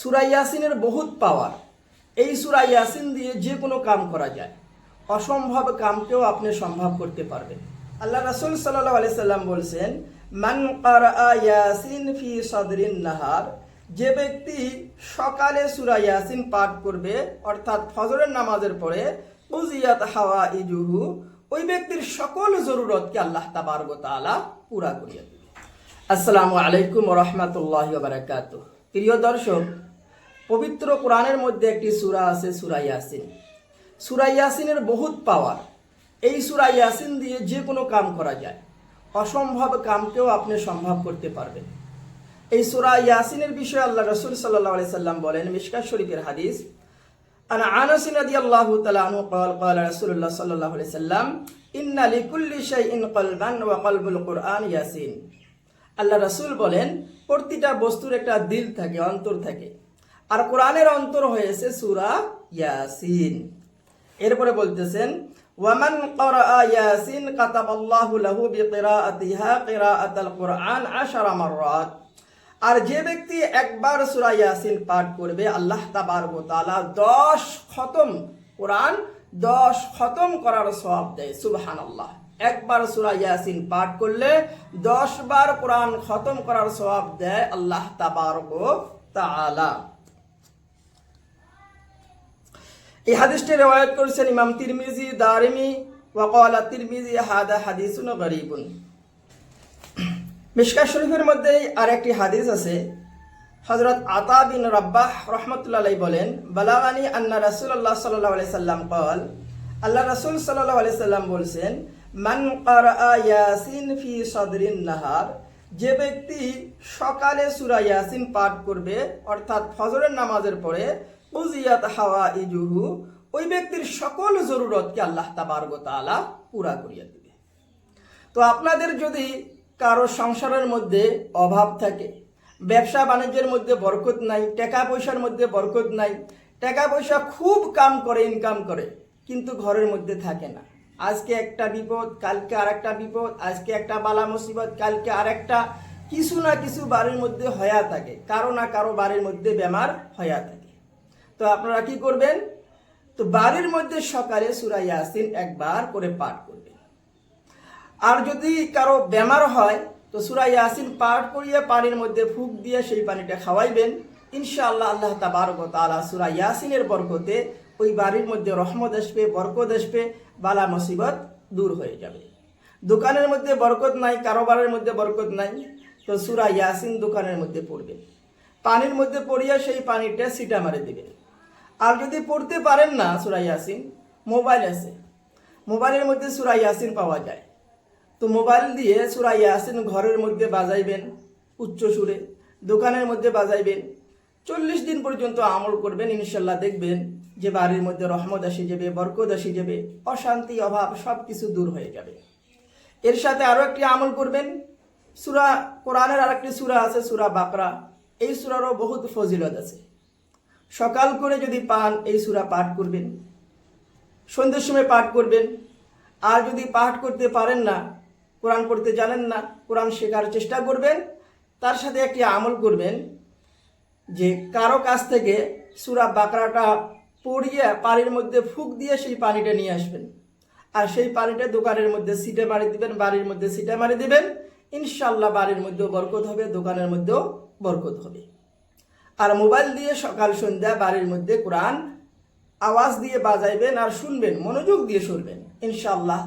সুরা ইয়াসিনের বহুত পাওয়ার। এই সুরা ইয়াসিন দিয়ে যে কোনো কাম করা যায়। অসম্ভব কামকেও আপনি সম্ভব করতে পারবেন। আল্লাহ রাসূল সাল্লাল্লাহু আলাইহি সাল্লাম বলছেন, মান ইয়াসিন ফি সদরিন নাহার যে ব্যক্তি সকালে সুরা ইয়াসিন পাঠ করবে, অর্থাৎ ফজরের নামাজের পরে উজিয়াত হাওয়া ইজুহু ওই ব্যক্তির সকল জরুরতকে আল্লাহ তাআলা পুরা করিয়া দিবে। আসসালামু আলাইকুম রহমতুল্লাহ বারাকাত প্রিয় দর্শক পবিত্র কোরআনের মধ্যে একটি সূরা আছে সূরা ইয়াসিন সূরা ইয়াসিনের বহুত পাওয়ার এই সূরা ইয়াসিন দিয়ে যে কোনো কাম করা যায় অসম্ভব কামকেও আপনি সম্ভব করতে পারবেন এই সূরা ইয়াসিনের বিষয়ে আল্লাহ রসুল সাল্লাহ আলি সাল্লাম বলেন মিশকাত শরীফের হাদিস عن انس رضي الله تعالى عنه قال قال رسول الله صلى الله عليه وسلم ان لكل شيء قلبا وقلب القران ياسين আল্লাহ রাসূল বলেন, প্রতিটা বস্তুর একটা দিল থাকে, অন্তর থাকে। আর কোরআনের অন্তর হয়েছে সুরা ইয়াসিন। এরপরে বলতেছেন, ওয়ামান ক্বারা ইয়াসিন কাতাবাল্লাহু লাহু বিকিরাআতিহা কিরাআতাল কুরআন 10 মাররাত। আর যে ব্যক্তি একবার সূরা ইয়াসিন পাঠ করবে, আল্লাহ তাবারক তাআলা 10 খতম কোরআন 10 খতম করার সওয়াব দেয়, সুবহানাল্লাহ। একবার সুরা ইয়াসিন পাঠ করলে দশ বার কোরআন খতম করার সবাব দেয় আল্লাহ তাআলা। এই হাদিসটি রেওয়ায়ত করেছেন ইমাম তিরমিজি দারিমি তিরমিজি, হাদা গরিবুন। মিশকা শরীফের মধ্যে আরেকটি হাদিস আছে। হজরত আতা বিন রব্বাহ রহমতুল্লাহ বলেন, বালাগানি আন্না রাসুল্লাহ সাল্লাহ আলাই সাল্লাম কল আল্লাহ রাসুল সাল্লাহ আলাই সাল্লাম বলছেন মান ইয়াসিন ফি সদরিন নাহার। যে ব্যক্তি সকালে সূরা ইয়াসিন পাঠ করবে, অর্থাৎ ফজরের নামাজের পরে উজিয়াত হাওয়া ইজুহু ওই ব্যক্তির সকল জরুরতকে আল্লাহ তাবারক তাআলা পুরা করিয়া দিবে। তো আপনাদের যদি কারও সংসারের মধ্যে অভাব থাকে, ব্যবসা বাণিজ্যের মধ্যে বরকত নাই, টাকা পয়সার মধ্যে বরকত নাই, টাকা পয়সা খুব কাম করে ইনকাম করে, কিন্তু ঘরের মধ্যে থাকে না। আজকে একটা বিপদ, কালকে আর একটা বিপদ, আজকে একটা বালা মুসিবত, কালকে আরেকটা, কিছু না কিছু বাড়ির মধ্যে হয়া থাকে, কারও না কারও বাড়ির মধ্যে বেমার হয়া থাকে। তো আপনারা কি করবেন? তো বাড়ির মধ্যে সকালে সুরা ইয়াসিন একবার করে পাঠ করবেন। আর যদি কারও বেমার হয়, তো সুরা ইয়াসিন পাঠ করিয়ে পানির মধ্যে ফুক দিয়ে সেই পানিটা খাওয়াইবেন। ইনশাআল্লাহ আল্লাহ তাবারক তাআলা সুরা ইয়াসিনের বরকতে ওই বাড়ির মধ্যে রহমত আসবে, বরকত আসবে, বালা মুসিবত দূর হয়ে যাবে। দোকানের মধ্যে বরকত নাই, কারোবারের মধ্যে বরকত নাই, তো সুরা ইয়াসিন দোকানের মধ্যে পড়বে। পানির মধ্যে পড়িয়া সেই পানিটা সিটা মারে দিবেন আর যদি পড়তে পারেন না সুরা ইয়াসিন, মোবাইল আছে। মোবাইলের মধ্যে সুরা ইয়াসিন পাওয়া যায়। তো মোবাইল দিয়ে সুরা ইয়াসিন ঘরের মধ্যে বাজাইবেন, উচ্চ সুরে, দোকানের মধ্যে বাজাইবেন, চল্লিশ দিন পর্যন্ত আমল করবেন, ইনশাল্লাহ দেখবেন যে বাড়ির মধ্যে রহমত আসি যাবে, বরকত আসি যাবে, অশান্তি, অভাব সব কিছু দূর হয়ে যাবে। এর সাথে আরও একটি আমল করবেন। সুরা কোরআনের আরেকটি সুরা আছে, সুরা বাকরা। এই সুরারও বহুত ফজিলত আছে। সকাল করে যদি পান, এই সুরা পাঠ করবেন। সন্ধ্যের সময় পাঠ করবেন। আর যদি পাঠ করতে পারেন না, কোরআন পড়তে জানেন না, কোরআন শেখার চেষ্টা করবেন। তার সাথে একটি আমল করবেন যে কারও কাছ থেকে সুরা বাকরাটা পড়িয়ে পানির মধ্যে ফুক দিয়ে সেই পানিটা নিয়ে আসবেন। আর সেই পানিটা দোকানের মধ্যে সিটে মারি দিবেন, বাড়ির মধ্যে সিটে মারি দিবেন। ইনশাল্লাহ বাড়ির মধ্যেও বরকত হবে, দোকানের মধ্যেও বরকত হবে। আর মোবাইল দিয়ে সকাল, সন্ধ্যা বাড়ির মধ্যে কোরআন আওয়াজ দিয়ে বাজাইবেন আর শুনবেন, মনোযোগ দিয়ে শুনবেন ইনশাল্লাহ